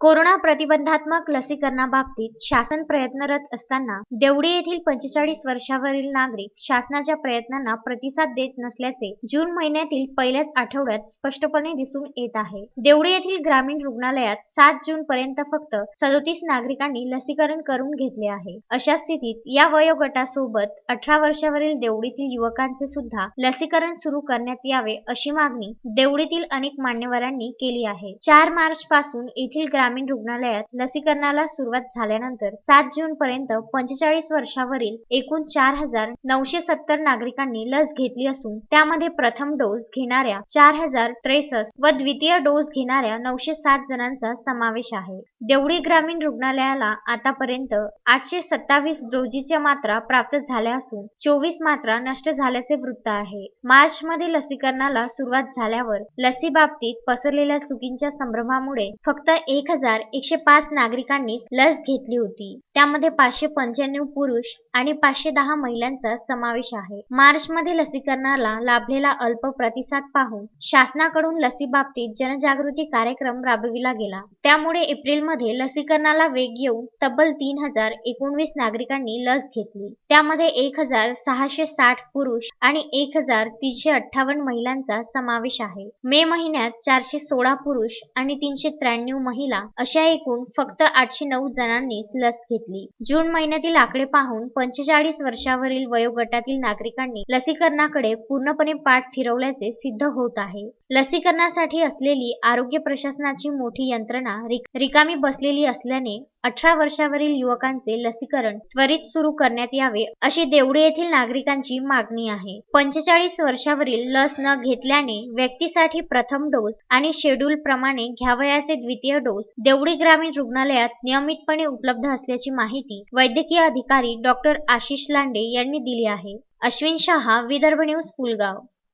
Corona प्रतिबंधात्मक लसीकरणाबाबतीत शासन प्रयत्नरत असताना देवडी येथील पंचेचाळीस वर्षावरील नागरिक शासनाच्या प्रयत्नांना प्रतिसाद देत नसल्याचे जून महिन्यातील पहिल्याच आठवड्यात स्पष्टपणे दिसून येत आहे. देवडी येथील ग्रामीण रुग्णालयात सात जून पर्यंत फक्त सदोतीस नागरिकांनी लसीकरण करून घेतले आहे. अशा स्थितीत या वयोगटासोबत अठरा वर्षावरील देवडीतील युवकांचे सुद्धा लसीकरण सुरू करण्यात यावे अशी मागणी देवडीतील अनेक मान्यवरांनी केली आहे. चार मार्च पासून येथील ग्रामीण ग्रामीण रुग्णालयात लसीकरणाला सुरुवात झाल्यानंतर सात जून पर्यंत पंचेचाळीस वर्षावरील एकूण चार हजार नऊशे सत्तर नागरिकांनी लस घेतली असून त्यामध्ये प्रथम डोस घेणाऱ्या चार हजार त्रेसष्ट व द्वितीय डोस घेणाऱ्या नऊशे सात जणांचा समावेश आहे. देवळी ग्रामीण रुग्णालयाला आतापर्यंत आठशे सत्तावीस डोजीच्या मात्रा प्राप्त झाल्या असून चोवीस मात्रा नष्ट झाल्याचे वृत्त आहे. मार्च मध्ये लसीकरणाला सुरुवात झाल्यावर लसी बाबतीत पसरलेल्या चुकींच्या संभ्रमामुळे फक्त एक हजार एकशे पाच नागरिकांनी लस घेतली होती. त्यामध्ये पाचशे पंच्याण्णव पुरुष आणि पाचशे दहा महिलांचा समावेश आहे. मार्च मध्ये लसीकरणाला लाभलेला अल्प प्रतिसाद पाहून शासनाकडून लसीबाबतीत जनजागृती कार्यक्रम राबविला गेला. त्यामुळे एप्रिलमध्ये लसीकरणाला वेग येऊन तब्बल तीन हजार एकोणवीस नागरिकांनी लस घेतली. त्यामध्ये एक हजार सहाशे साठ पुरुष आणि एक हजार तीनशे अठ्ठावन्न महिलांचा समावेश आहे. मे महिन्यात चारशे सोळा पुरुष आणि तीनशे त्र्याण्णव महिला अशा एकूण फक्त आठशे नऊ जणांनीच लस घेतली. जून महिन्यातील आकडे पाहून पंचेचाळीस वर्षावरील वयोगटातील नागरिकांनी लसीकरणाकडे पूर्णपणे पाठ फिरवल्याचे सिद्ध होत आहे. लसीकरणासाठी असलेली आरोग्य प्रशासनाची मोठी यंत्रणा रिकामी बसलेली असल्याने अठरा वर्षावरील युवकांचे लसीकरण त्वरित सुरू करण्यात यावे अशी देवडे येथील नागरिकांची मागणी आहे. पंचेचाळीस वर्षावरील लस न घेतल्याने व्यक्तीसाठी प्रथम डोस आणि शेड्यूल प्रमाणे घ्यावयाचे द्वितीय डोस देवडी ग्रामीण रुग्णालयात नियमितपणे उपलब्ध असल्याची माहिती वैद्यकीय अधिकारी डॉक्टर आशिष लांडे यांनी दिली आहे. अश्विन शहा विदर्भ न्यूज पुलगाव.